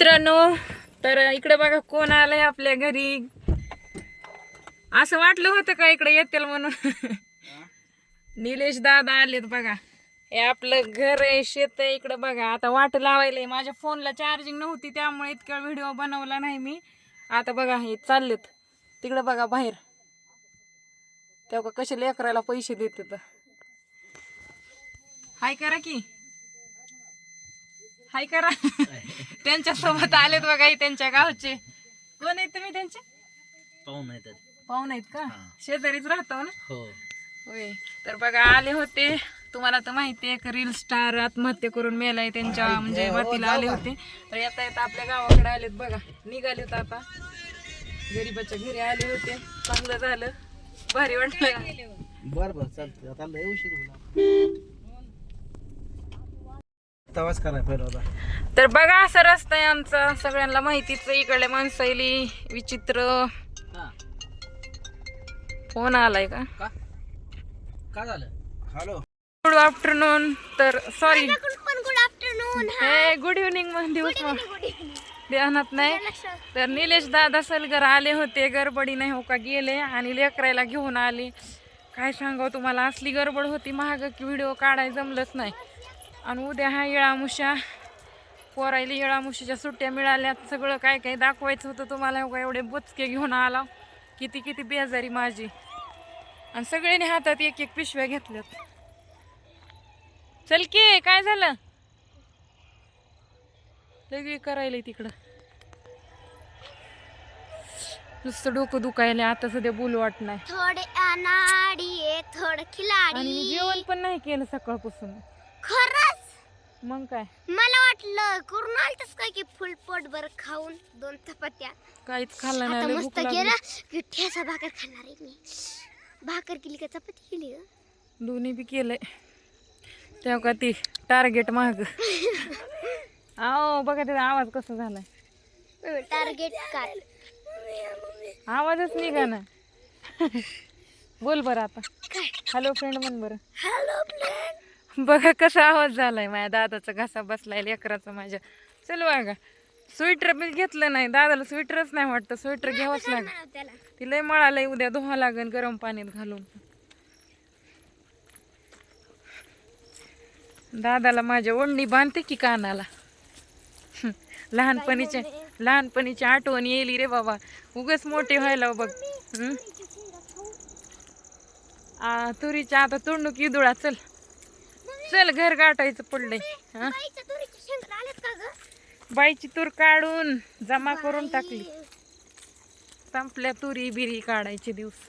मित्रांनो तर इकडे बघा कोण आलंय आपल्या घरी. असं वाटलं होतं का इकडे येतील म्हणून? निलेश दादा आलेत बघा. हे आपलं घर आहे शेत आहे इकडं बघा. आता वाट लावायला माझ्या फोनला चार्जिंग नव्हती त्यामुळे इतका व्हिडिओ बनवला नाही मी. आता बघा हे चाललेत. तिकडं बघा बाहेर. तेव्हा कसे लेकराला पैसे देते तर हाय करा की. हाय करा. त्यांच्यासोबत आलेत बघा हे त्यांच्या गावचे. कोण आहेत तुम्ही त्यांचे? पाहून येतात पाहुणे आहेत का? हा. शेजारीच राहतो ना? हो. होय. तर बघा आले होते. तुम्हाला तर माहिती आहे एक रील स्टार आत्महत्या करून मेलाय त्यांच्या म्हणजे वतीला आले होते. तर येता येता आपल्या गावाकडे आलेत बघा. निघालेत आता. गरीबाच्या घरी आले होते. चांगलं झालं. भारी वाटलं. बर बर. चालतं आता लय उशीर होईल. तवाच कराय पहिला होता तर बघा असा रस्ता आहे आमचा. सगळ्यांना माहितीच आहे. इकडल्या माणसाईली विचित्र फोन आलाय का? का? का झालं? हॅलो गुड आफ्टरनून तर सॉरी पण गुड आफ्टरनून हे. गुड इव्हनिंग दिवस ध्यानात नाही. तर निलेश दादा सलगर आले होते. गडबडी नाही हो का गेले. आणि लेकरायला घेऊन आले. काय सांगावं तुम्हाला? असली गडबड होती महाग की व्हिडिओ काढाय जमलंच नाही. आणि उद्या हा येळामुशा पोरायला येळामुशीच्या सुट्ट्या मिळाल्यात सगळं काय काय दाखवायचं होतं तुम्हाला का एवढे बुचके घेऊन आला. किती किती बेजारी माझी. आणि सगळ्यांनी हातात एक एक पिशव्या घेतल्यात. चल की काय झालं? लगे करायला तिकडं. नुसतं डोकं दुखायला आता सध्या बोलू वाट नाही. थोडे अनाडी थोडं खिलाडी. जेवण पण नाही केलं सकाळपासून. मग काय? मला वाटलं करून आलतस काय की फुल पोट बर खाऊन दोन चपात्या? काहीच खाल्लं आता नाही लय मस्त भूक लागली. गेला. की ठेसा भाकर खाणार आहे मी. भाकर केली का चपाती केली ग? दोन्ही बी केलंय. तेव्हा का ती टार्गेट महाग आओ बघा त्याचा आवाज कसा झालाय. टार्गेट काय आवाजच निघा ना बोल बरं आता. काय? हॅलो फ्रेंड म्हण बरं. हॅलो फ्रेंड बघा कसा आवाज झालाय. माझ्या दादाचा घसा बसलाय लेकराचा माझ्या. चल बघा. स्वेटर बी घेतलं नाही. दादाला स्वेटरच नाही वाटतं. स्वेटर घ्यावंच लागेल. ती लय मळालंय. उद्या धुवा लागेल गरम पाण्यात घालून. दादाला माझ्या ओढणी बांधते की कानाला? लहानपणीच्या लहानपणीची आठवण येईल रे बाबा. उगच मोठे व्हायला बघ? आ, तुरीच्या आता तोंडूक इदुळा. चल. चल घर गाठायचं पडलंय. हा? बाईची तूर काढून जमा करून टाकली. संपल्या तुरी बिरी काढायचे दिवस.